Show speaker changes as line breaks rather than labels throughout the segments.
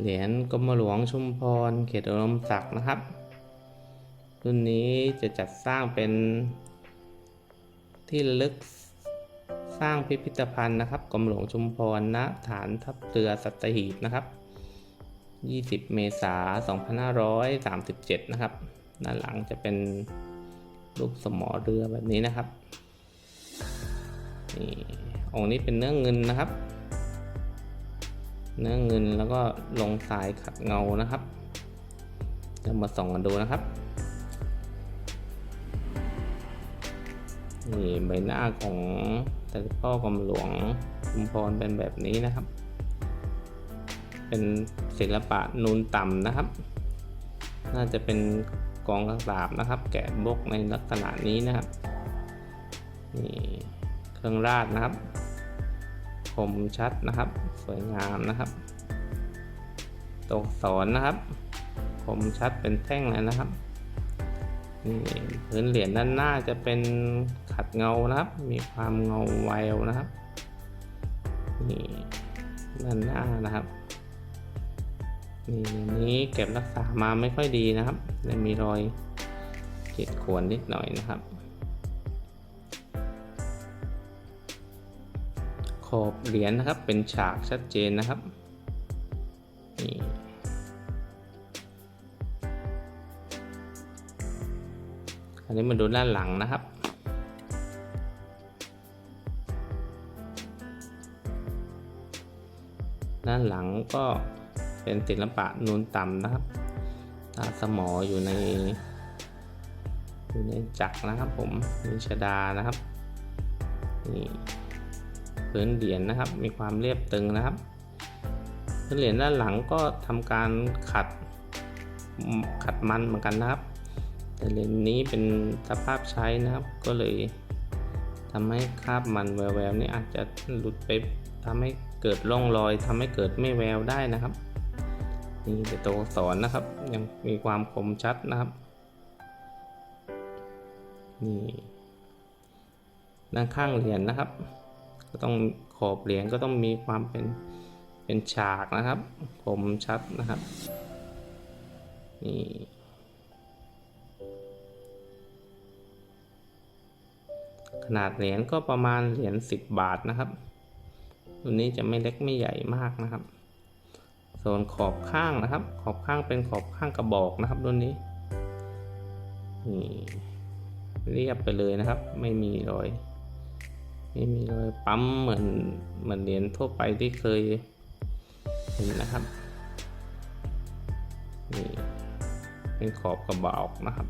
เหรียญกรมหลวงชุมพร เขตอุดมศักดิ์นะครับ รุ่นนี้จะจัดสร้างเป็นที่ระลึกสร้างพิพิธภัณฑ์นะครับกรมหลวงชุมพรณฐานทัพเรือสัตหีบนะครับ 20 เมษายน 2537 นะครับ ด้านหลังจะเป็นรูปสมอเรือแบบนี้นะครับนี่องค์นี้เป็นเนื้อเงินนะครับ เนื้อเงินแล้วก็ลงสายขัดเงานะครับจะมาส่องกันดูนะครับนี่ใบหน้าของแต่พ่อกรมหลวงชุมพรเป็นแบบนี้นะครับ เป็นศิลปะนูนต่ำนะครับ น่าจะเป็นกองกระดาบนะครับ แกะบกในลักษณะนี้นะครับนี่เครื่องราดนะครับ มชัดนะครับ สวยงามนะครับตกสอนนะครับ คมชัดเป็นแท่งเลยนะครับนี่พื้นเหรียญด้านหน้าจะเป็นขัดเงานะครับ มีความเงาแววนะครับนี่ด้านหน้านะครับนี่นนี้เก็บรักษามาไม่ค่อยดีนะครับเลยมีรอยขีดข่วนนิดหน่อยนะครับ ขอบเหรียญนะครับเป็นฉากชัดเจนนะครับนี่อันนี้มาดูด้านหลังนะครับด้านหลังก็เป็นศิลปะนูนต่ำนะครับตาสมออยู่ในอยู่ในจักรนะครับผมมีชดานะครับนี่ พื้นเหรียญนะครับ มีความเรียบตึงนะครับ พื้นเหรียญด้านหลังก็ทำการขัดขัดมันเหมือนกันนะครับ แต่เหรียญนี้เป็นสภาพใช้นะครับ ก็เลยทำให้คราบมันแววๆนี่อาจจะหลุดไปทำให้เกิดร่องรอยทำให้เกิดไม่แววได้นะครับ นี่เป็นตัวอักษรนะครับ ยังมีความคมชัดนะครับนี่ด้านข้างเหรียญนะครับ ก็ต้องขอบเหรียญก็ต้องมีความเป็นเป็นฉากนะครับคมชัดนะครับนี่ขนาดเหรียญก็ประมาณเหรียญ10 บาทนะครับรุ่นนี้จะไม่เล็กไม่ใหญ่มากนะครับ ส่วนขอบข้างนะครับ ขอบข้างเป็นขอบข้างกระบอกนะครับรุ่นนี้นี่เรียบไปเลยนะครับ ไม่มีรอย ไม่มีรอยปั๊มเหมือนเหมือนเหรียญทั่วไปที่เคยเห็นนะครับนี่เป็นขอบกระบอกนะครับ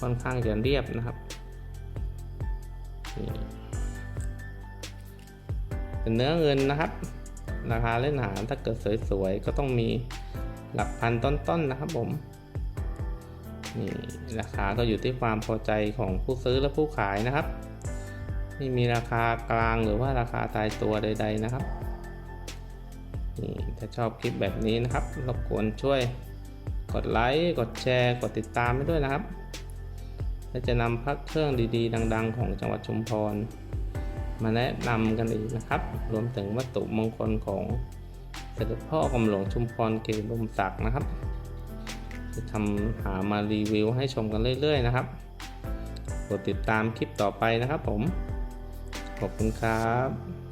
ค่อนข้างจะเรียบนะครับนี่เป็นเนื้อเงินนะครับ ราคาเล่นหาถ้าเกิดสวยๆก็ต้องมีหลักพันต้นๆนนะครับผมนี่ราคาก็อยู่ที่ความพอใจของผู้ซื้อและผู้ขายนะครับ ไม่มีราคากลางหรือว่าราคาตายตัวใด ๆนะครับนี่ถ้าชอบคลิปแบบนี้นะครับรบกวนช่วยกดไลค์กดแชร์ กดติดตามให้ด้วยนะครับ และจะนำพักเครื่องดีๆ ดัง ๆ ของจังหวัดชุมพร มาแนะนำกันอีกนะครับ รวมถึงวัตถุมงคลของเสด็จพ่อกรมหลวงชุมพรเกศลมศักดิ์นะครับ จะทำหามารีวิวให้ชมกันเรื่อย ๆ นะครับ กดติดตามคลิปต่อไปนะครับผม ขอบคุณครับ